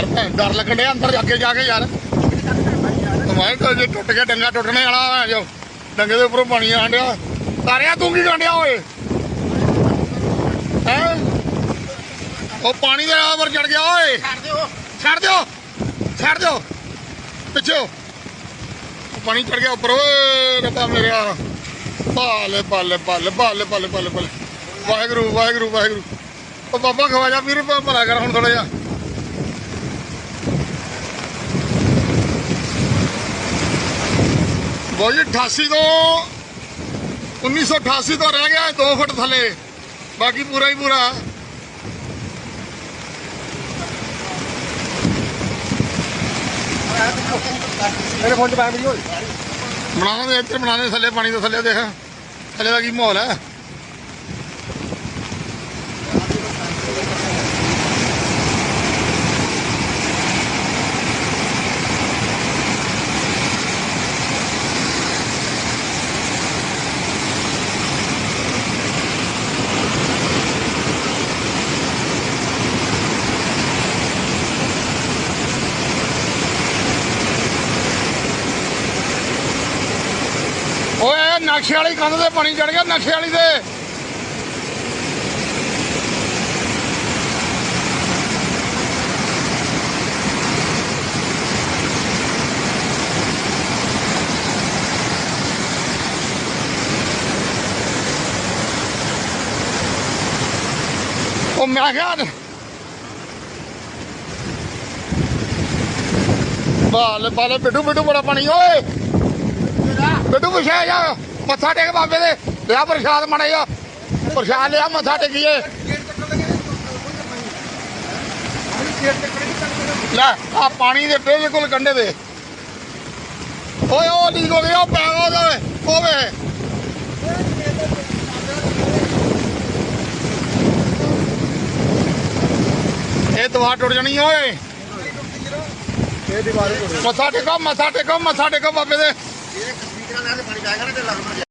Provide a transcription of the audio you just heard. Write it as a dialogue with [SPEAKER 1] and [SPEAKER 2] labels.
[SPEAKER 1] ਯਾਰ ਭੈਣ ਡਰ ਲੱਗਣ ਡਿਆ ਅੰਦਰ ਅੱਗੇ ਜਾ ਕੇ ਯਾਰ। ਮੈਂ ਤਾਂ ਜੇ ਟੁੱਟ ਗਿਆ ਡੰਗਾ ਟੁੱਟਣੇ ਵਾਲਾ ਜੋ। ਡੰਗੇ ਦੇ ਉੱਪਰੋਂ ਪਾਣੀ ਆਣ ਡਿਆ। ਤਾਰਿਆ ਤੂੰ ਕੀ ਗੰਡਿਆ ਓਏ? ਹੈ? ਉਹ ਪਾਣੀ ਦੇ ਆਵਰ ਚੜ ਗਿਆ ਓਏ।
[SPEAKER 2] ਛੱਡ ਦਿਓ।
[SPEAKER 1] ਛੱਡ ਦਿਓ। ਛੱਡ ਦਿਓ। ਪਿੱਛੇ ਹੋ। ਉਹ ਪਾਣੀ ਚੜ ਗਿਆ ਉੱਪਰ। ਓਏ ਰੱਬਾ ਮੇਰਿਆ ਬਾਲੇ ਬਾਲੇ ਬਾਲੇ ਬਾਲੇ ਬਾਲੇ ਬਾਲੇ ਬਾਲੇ ਵਾਹਿਗੁਰੂ ਵਾਹਿਗੁਰੂ ਵਾਹਿਗੁਰੂ। ਉਹ ਬਾਬਾ ਖਵਾਜਾ ਵੀਰ ਭਲਾ ਕਰ ਹੁਣ ਥੋੜਾ ਜਿਹਾ। ਬੋਲ ਜੀ 88 ਤੋਂ 1988 ਤੋਂ ਰਹਿ ਗਿਆ 2 ਫੁੱਟ ਥੱਲੇ। ਬਾਕੀ ਪੂਰਾ ਹੀ ਪੂਰਾ।
[SPEAKER 2] ਮੇਰੇ ਫੋਨ 'ਚ ਪਾ ਵੀਡੀਓ
[SPEAKER 1] ਬਣਾਉਣਾ ਇੱਧਰ ਬਣਾਉਣੇ ਥੱਲੇ ਪਾਣੀ ਦੇ ਥੱਲੇ ਦੇਖ। ਥੱਲੇ ਦਾ ਕੀ ਮਾਹੌਲ ਹੈ ਓਏ ਨਕਸ਼ੇ ਵਾਲੀ ਕੰਧ ਤੇ ਪਾਣੀ ਚੜ ਗਿਆ, ਨਕਸ਼ੇ ਵਾਲੀ ਤੇ। ਉਹ ਮੈਂ ਕਿਹਾ, ਬਾਲੇ ਬਾਲੇ ਬਿੱਡੂ ਬਿੱਡੂ ਬੜਾ ਪਾਣੀ, ਓਏ। ਬਿੱਡੂ ਵਿਛਾ ਜਾ। ਮੱਥਾ ਟੇਕ ਬਾਬੇ ਦੇ, ਲਿਆ ਪ੍ਰਸ਼ਾਦ ਮੜਾ ਜਾ ਪ੍ਰਸ਼ਾਦ ਲਿਆ, ਮੱਥਾ ਟੇਕੀਏ। ਲੈ, ਆ ਪਾਣੀ ਦੇ ਬਿਲਕੁਲ ਕੰਢੇ ਦੇ। ਓਏ, ਉਹ ਠੀਕ ਹੋ ਗਿਆ ਪੈ ਉਹਦੇ ਹੋਵੇ ਇਹ ਦਵਾ ਟੁੱਟ ਜਾਣੀ ਓਏ।
[SPEAKER 2] ਇਹ ਦੀਵਾਰ
[SPEAKER 1] ਮੱਥਾ ਟੇਕੋ ਮੱਥਾ ਟੇਕੋ ਮੱਥਾ ਟੇਕੋ ਬਾਬੇ ਦੇ।
[SPEAKER 2] तिला नाही पाणी काय करायचं लागणार